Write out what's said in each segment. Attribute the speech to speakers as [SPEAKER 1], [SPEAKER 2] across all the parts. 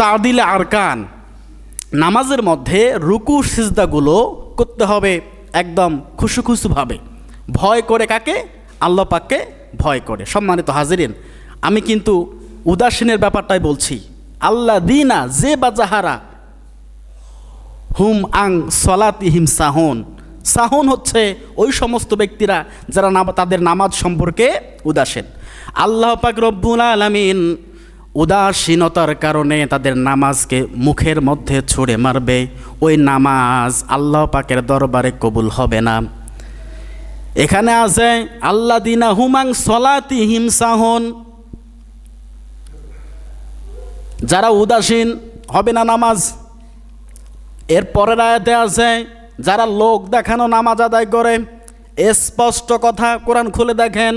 [SPEAKER 1] তাদিলে আরকান নামাজের মধ্যে রুকু, সিজদাগুলো করতে হবে একদম খুশু খুশুভাবে ভয় করে কাকে? আল্লাহ পাককে ভয় করে। সম্মানিত হাজিরিন, আমি কিন্তু উদাসীনের ব্যাপারটাই বলছি। আল্লাহ দিনা যে বা যাহারা হুম আং সলাতিহিম সাহন। সাহন হচ্ছে ওই সমস্ত ব্যক্তিরা যারা তাদের নামাজ সম্পর্কে উদাসীন। আল্লাহ পাক রব্বুল আলামিন উদাসীনতার কারণে তাদের নামাজকে মুখের মধ্যে ছুঁড়ে মারবে। ওই নামাজ আল্লাহ পাকের দরবারে কবুল হবে না। এখানে আছে আল্লাহ দিনা হুমাং সলাতি হিমসাহন যারা উদাসীন হবে না নামাজ। এর পরের আয়াতে আছে, যারা লোক দেখানো নামাজ আদায় করে স্পষ্ট কথা কোরআন খুলে দেখেন।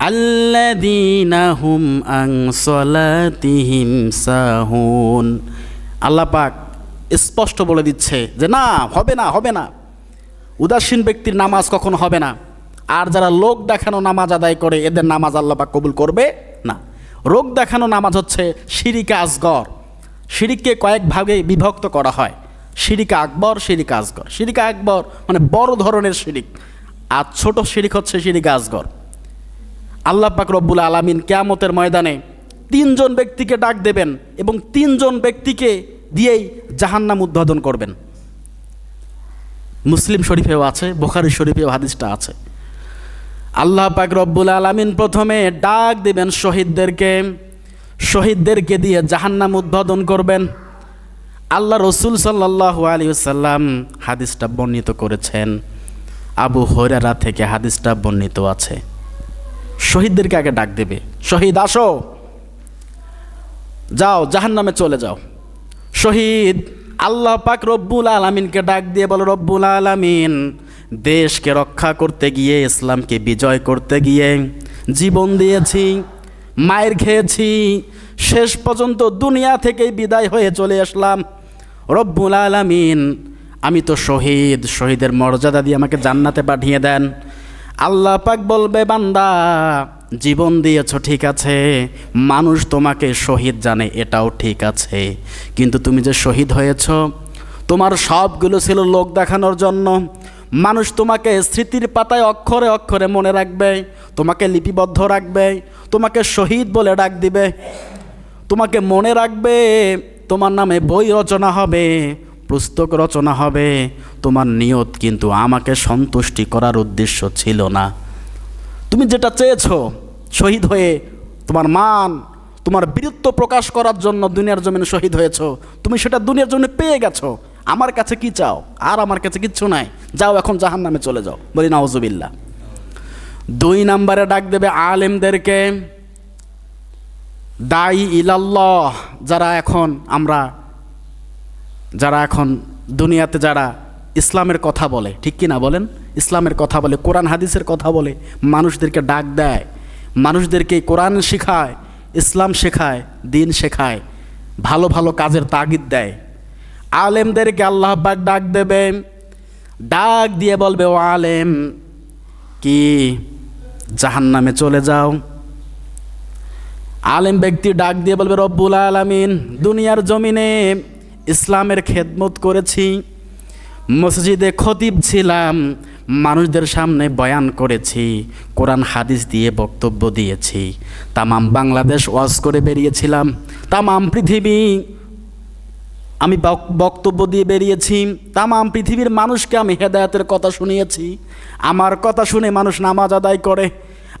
[SPEAKER 1] আল্লাদিনা হুম আং সলাতিহিম সাহুন। আল্লাহ স্পষ্ট বলে দিচ্ছে যে, না, হবে না হবে না। উদাসীন ব্যক্তির নামাজ কখনো হবে না। আর যারা লোক দেখানো নামাজ আদায় করে, এদের নামাজ আল্লাহ পাক কবুল করবে না। রোগ দেখানো নামাজ হচ্ছে শিরিকা আসগর। শিরিককে কয়েক ভাগে বিভক্ত করা হয়। শিরিকা আকবর শিরিকা আসগর। শিরিকা আকবর মানে বড় ধরনের শিরিক। আর ছোট শিরিক হচ্ছে শিরিকা আসগর। আল্লাহ পাক রব্বুল আলমিন কেয়ামতের ময়দানে তিনজন ব্যক্তিকে ডাক দেবেন এবং তিনজন ব্যক্তিকে দিয়েই জাহান্নাম উদ্বোধন করবেন। মুসলিম শরীফেও আছে, বোখারি শরীফেও হাদিসটা আছে। আল্লাহ পাক রব্বুল আলমিন প্রথমে ডাক দেবেন শহীদদেরকে শহীদদেরকে দিয়ে জাহান্নাম উদ্বোধন করবেন। আল্লাহ রসুল সাল্লাহ আলী সাল্লাম হাদিসটা বর্ণিত করেছেন। আবু হৈরারা থেকে হাদিসটা বর্ণিত আছে। শহীদদেরকে আগে ডাক দেবে। শহীদ, আসো। যাও, জাহান্নামে চলে যাও। শহীদ, আল্লাহ পাক রব্বুল আলমিনকে ডাক দিয়ে বলো, রব্বুল আলমিন, দেশকে রক্ষা করতে গিয়ে, ইসলামকে বিজয় করতে গিয়ে জীবন দিয়েছি, মায়ের খেয়েছি, শেষ পর্যন্ত দুনিয়া থেকেই বিদায় হয়ে চলে আসলাম। রব্বুল আলমিন, আমি তো শহীদ, শহীদের মর্যাদা দিয়ে আমাকে জান্নাতে পাঠিয়ে দেন। আল্লাহ পাক বলবে, বান্দা, জীবন দিয়েছ ঠিক আছে, মানুষ তোমাকে শহীদ জানে, এটাও ঠিক আছে। কিন্তু তুমি যে শহীদ হয়েছ, তোমার সবগুলো ছিল লোক দেখানোর জন্য। মানুষ তোমাকে স্মৃতির পাতায় অক্ষরে অক্ষরে মনে রাখবে, তোমাকে লিপিবদ্ধ রাখবে, তোমাকে শহীদ বলে ডাক দিবে। তোমাকে মনে রাখবে, তোমার নামে বই রচনা হবে। পুস্তক রচনা হবে। তোমার নিয়ত কিন্তু আমাকে সন্তুষ্টি করার উদ্দেশ্য ছিল না। তুমি যেটা চেয়েছো, শহীদ হয়ে তোমার মান, তোমার বীরত্ব প্রকাশ করার জন্য দুনিয়ার জমিনে শহীদ হয়েছো, তুমি সেটা দুনিয়ার জন্য পেয়ে গেছো। আমার কাছে কি চাও? আর আমার কাছে কিচ্ছু নাই। যাও এখন জাহান নামে চলে যাও। বলি নাওজুবিল্লা দুই নাম্বারে ডাক দেবে আলেমদেরকে, দায়ী ইলাল্লাহ, যারা এখন আমরা যারা এখন দুনিয়াতে যারা ইসলামের কথা বলে, ঠিক কি না বলেন? ইসলামের কথা বলে, কোরআন হাদিসের কথা বলে, মানুষদেরকে ডাক দেয়, মানুষদেরকে কোরআন শেখায়, ইসলাম শেখায়, দিন শেখায়, ভালো ভালো কাজের তাগিদ দেয়। আলেমদেরকে আল্লাহ পাক ডাক দেবে, ডাক দিয়ে বলবে, ও আলেম, কি জাহান্নামে চলে যাও? আলেম ব্যক্তি ডাক দিয়ে বলবে, রব্বুল আলামিন, দুনিয়ার জমিনে ইসলামের খেদমত করেছি, মসজিদে খতিব ছিলাম, মানুষদের সামনে বয়ান করেছি, কোরআন হাদিস দিয়ে বক্তব্য দিয়েছি। তামাম বাংলাদেশ ওয়াজ করে বেরিয়েছিলাম, তামাম পৃথিবী আমি বক- বক্তব্য দিয়ে বেরিয়েছি, তামাম পৃথিবীর মানুষকে আমি হেদায়তের কথা শুনিয়েছি। আমার কথা শুনে মানুষ নামাজ আদায় করে,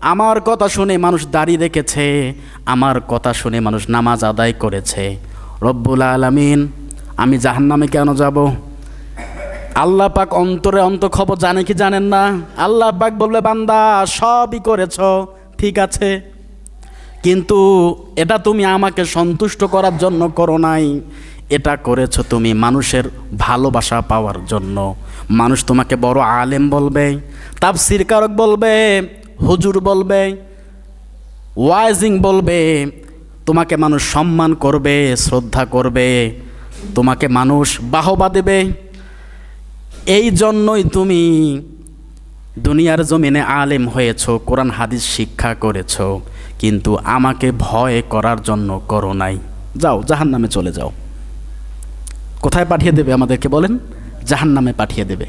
[SPEAKER 1] আমার কথা শুনে মানুষ দাড়ি রেখেছে, আমার কথা শুনে মানুষ নামাজ আদায় করেছে। রব্বুল আলামিন আমি জাহান্নামে কেন যাব? আল্লাহ পাক অন্তরে অন্ত খবর জানে কি জানেন না? আল্লাহ পাক বলবে, বান্দা, সবই করেছ, ঠিক আছে। কিন্তু এটা তুমি আমাকে সন্তুষ্ট করার জন্য করো নাই। এটা করেছ তুমি মানুষের ভালোবাসা পাওয়ার জন্য। মানুষ তোমাকে বড় আলেম বলবে, তাফসির কারক বলবে, হুজুর বলবে, ওয়াইজিং বলবে, তোমাকে মানুষ সম্মান করবে, শ্রদ্ধা করবে। তোমাকে মানুষ বাহবা দেবে। এই জন্যই তুমি দুনিয়ার জমিনে আলেম হয়েছ, কোরআন, হাদিস শিক্ষা করেছ, কিন্তু আমাকে ভয় করার জন্য করো নাই। যাও জাহান নামে চলে যাও। কোথায় পাঠিয়ে দেবে আমাদেরকে বলেন? জাহান নামে পাঠিয়ে দেবে।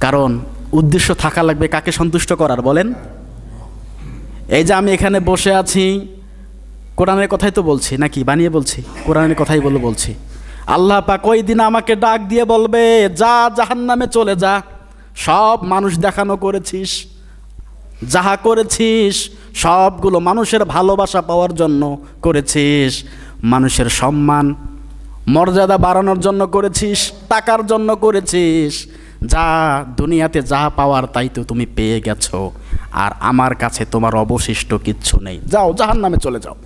[SPEAKER 1] কারণ উদ্দেশ্য থাকা লাগবে কাকে সন্তুষ্ট করার বলেন? এই যে আমি এখানে বসে আছি কোরআনের কথাই তো বলছি, নাকি বানিয়ে বলছি? কোরআনের কথাই বলে বলছি। আল্লাহ পাক ওই দিন আমাকে ডাক দিয়ে বলবে, যা জাহান নামে চলে যা, সব মানুষ দেখানো করেছিস, যাহা করেছিস, সবগুলো মানুষের ভালোবাসা পাওয়ার জন্য করেছিস, মানুষের সম্মান, মর্যাদা বাড়ানোর জন্য করেছিস, টাকার জন্য করেছিস, যা দুনিয়াতে যা পাওয়ার তাই তো তুমি পেয়ে গেছো, আর আমার কাছে তোমার অবশিষ্ট কিচ্ছু নেই। যাও জাহান নামে চলে যাও।